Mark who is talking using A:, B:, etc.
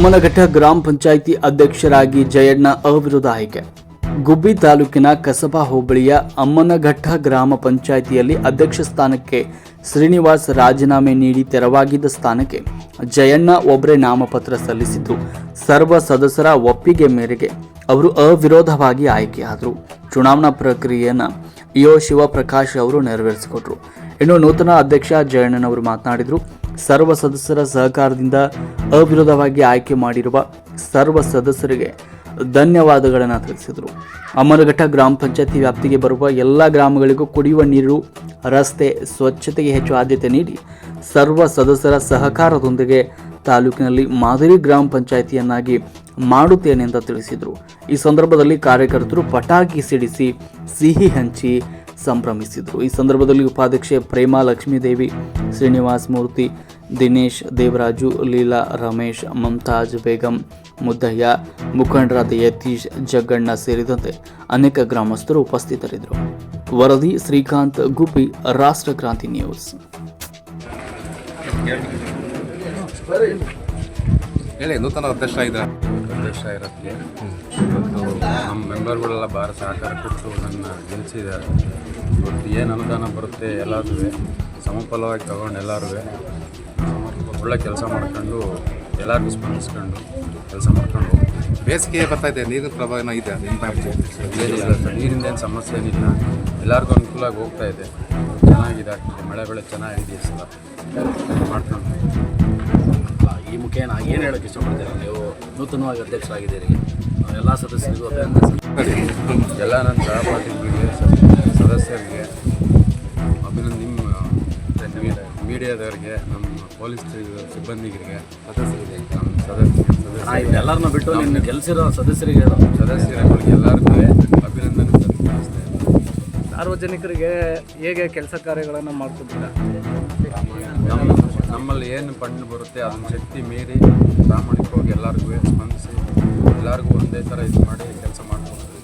A: ಅಮ್ಮನಘಟ್ಟ ಗ್ರಾಮ ಪಂಚಾಯಿತಿ ಅಧ್ಯಕ್ಷರಾಗಿ ಜಯಣ್ಣ ಅವಿರೋಧ ಆಯ್ಕೆ. ಗುಬ್ಬಿ ತಾಲೂಕಿನ ಕಸಬಾ ಹೋಬಳಿಯ ಅಮ್ಮನಘಟ್ಟ ಗ್ರಾಮ ಪಂಚಾಯಿತಿಯಲ್ಲಿ ಅಧ್ಯಕ್ಷ ಸ್ಥಾನಕ್ಕೆ ಶ್ರೀನಿವಾಸ್ ರಾಜೀನಾಮೆ ನೀಡಿ ತೆರವಾಗಿದ್ದ ಸ್ಥಾನಕ್ಕೆ ಜಯಣ್ಣ ಒಬ್ಬರೇ ನಾಮಪತ್ರ ಸಲ್ಲಿಸಿದ್ದು, ಸರ್ವ ಸದಸ್ಯರ ಒಪ್ಪಿಗೆ ಮೇರೆಗೆ ಅವರು ಅವಿರೋಧವಾಗಿ ಆಯ್ಕೆಯಾದರು ಚುನಾವಣಾ ಪ್ರಕ್ರಿಯೆಯನ್ನು ಇಒ ಶಿವಪ್ರಕಾಶ್ ಅವರು ನೆರವೇರಿಸಿಕೊಟ್ರು. ಇನ್ನು ನೂತನ ಅಧ್ಯಕ್ಷ ಜಯಣ್ಣನವರು ಮಾತನಾಡಿದರು ಸರ್ವ ಸದಸ್ಯರ ಸಹಕಾರದಿಂದ ಅವಿರೋಧವಾಗಿ ಆಯ್ಕೆ ಮಾಡಿರುವ ಸರ್ವ ಸದಸ್ಯರಿಗೆ ಧನ್ಯವಾದಗಳನ್ನು ತಿಳಿಸಿದರು. ಅಮರಘಟ್ಟ ಗ್ರಾಮ ಪಂಚಾಯತಿ ವ್ಯಾಪ್ತಿಗೆ ಬರುವ ಎಲ್ಲ ಗ್ರಾಮಗಳಿಗೂ ಕುಡಿಯುವ ನೀರು, ರಸ್ತೆ, ಸ್ವಚ್ಛತೆಗೆ ಹೆಚ್ಚು ಆದ್ಯತೆ ನೀಡಿ ಸರ್ವ ಸದಸ್ಯರ ಸಹಕಾರದೊಂದಿಗೆ ತಾಲೂಕಿನಲ್ಲಿ ಮಾದರಿ ಗ್ರಾಮ ಪಂಚಾಯಿತಿಯನ್ನಾಗಿ ಮಾಡುತ್ತೇನೆ ಅಂತ ತಿಳಿಸಿದರು. ಈ ಸಂದರ್ಭದಲ್ಲಿ ಕಾರ್ಯಕರ್ತರು ಪಟಾಕಿ ಸಿಡಿಸಿ, ಸಿಹಿ ಹಂಚಿ ಸಂಭ್ರಮಿಸಿದರು. ಈ ಸಂದರ್ಭದಲ್ಲಿ ಉಪಾಧ್ಯಕ್ಷೆ ಪ್ರೇಮಾ ಲಕ್ಷ್ಮೀದೇವಿ ಶ್ರೀನಿವಾಸ್ ಮೂರ್ತಿ, ದಿನೇಶ್ ದೇವರಾಜು, ಲೀಲಾ ರಮೇಶ್, ಮಮತಾಜ್ ಬೇಗಂ, ಮುದ್ದಯ್ಯ, ಮುಖಂಡರಾದ ಯತೀಶ್, ಜಗ್ಗಣ್ಣ ಸೇರಿದಂತೆ ಅನೇಕ ಗ್ರಾಮಸ್ಥರು ಉಪಸ್ಥಿತರಿದ್ದರು. ವರದಿ ಶ್ರೀಕಾಂತ್ ಗುಬ್ಬಿ ರಾಷ್ಟ್ರ ಕ್ರಾಂತಿ ನ್ಯೂಸ್.
B: ಹೇಳಿ, ನೂತನ ಅಧ್ಯಕ್ಷ ಇದೆ ಅಧ್ಯಕ್ಷ ಇರೋಕ್ಕೆ ಇವತ್ತು ಭಾರತ ಭಾಳ ಸಹಕಾರ ಕೊಟ್ಟು ನನ್ನ ಗೆಲ್ಲಿಸಿದ್ದಾರೆ ಇವತ್ತು ಏನು ಅನುದಾನ ಬರುತ್ತೆ ಎಲ್ಲರೂ ಸಮಫಲವಾಗಿ ತಗೊಂಡು ಎಲ್ಲರೂ ಒಳ್ಳೆ ಕೆಲಸ ಮಾಡ್ಕೊಂಡು ಎಲ್ಲರಿಗೂ ಸ್ಪಂದಿಸ್ಕೊಂಡು ಕೆಲಸ ಮಾಡ್ಕೊಂಡು
C: ಬೇಸಿಗೆ ಬರ್ತಾ ಇದೆ ನೀರಿನ ಪ್ರಭಾವ ಇದೆ ಇಂಪ್ಯಾಕ್ಟ್.
B: ಏನಿಲ್ಲ ಸರ್ ನೀರಿಂದ ಏನು ಸಮಸ್ಯೆ ಏನಿಲ್ಲ. ಎಲ್ಲರಿಗೂ ಅನುಕೂಲವಾಗಿ ಹೋಗ್ತಾ ಇದೆ. ಚೆನ್ನಾಗಿದೆ ಮಳೆ ಬೆಳೆ ಚೆನ್ನಾಗಿದೆ ಸಲ ಮಾಡ್ಕೊಂಡು
D: ಮುಖೇನ ಏನು ಹೇಳೋಕ್ಕೆ ಇಷ್ಟಪಡ್ತೀರಾ? ನೀವು ನೂತನವಾಗಿ ಅಧ್ಯಕ್ಷರಾಗಿದ್ದೀರಿ. ಎಲ್ಲ ಸದಸ್ಯರಿಗೂ ಅಭಿನಂದನೆ.
B: ಎಲ್ಲ ನನ್ನ ಸಹಪಾಠಿಗಳಿಗೆ ಸದಸ್ಯರಿಗೆ ಅಭಿನಂದ ನಿಮ್ಮ ಮೀಡಿಯಾದವರಿಗೆ ನಮ್ಮ ಪೊಲೀಸ್ ಸಿಬ್ಬಂದಿಗಳಿಗೆ ಸದಸ್ಯರಿಗೆ ನಮ್ಮ ಸದಸ್ಯ ಸದಸ್ಯ
D: ಎಲ್ಲರನ್ನ ಬಿಟ್ಟು ನಿನ್ನ ಕೆಲಸಿರೋ ಸದಸ್ಯರಿಗೆ
B: ಸದಸ್ಯರುಗಳಿಗೆ ಎಲ್ಲರಿಗೂ ಅಭಿನಂದನೆ ಸಲ್ಲಿಸ್ತೇನೆ.
E: ಸಾರ್ವಜನಿಕರಿಗೆ ಹೇಗೆ ಕೆಲಸ ಕಾರ್ಯಗಳನ್ನು ಮಾಡ್ಕೊತೀರಾ
B: ನಮ್ಮಲ್ಲಿ ಏನು ಬಣ್ಣ ಬರುತ್ತೆ, ಅದನ್ನ ಶಕ್ತಿ ಮೀರಿ ಪ್ರಾಮಾಣಿಕವಾಗಿ ಎಲ್ಲರಿಗೂ ಸ್ಪಂದಿಸಿ, ಎಲ್ಲರಿಗೂ ಒಂದೇ ಥರ ಇದು ಮಾಡಿ ಕೆಲಸ ಮಾಡ್ಕೊಡ್ತೀವಿ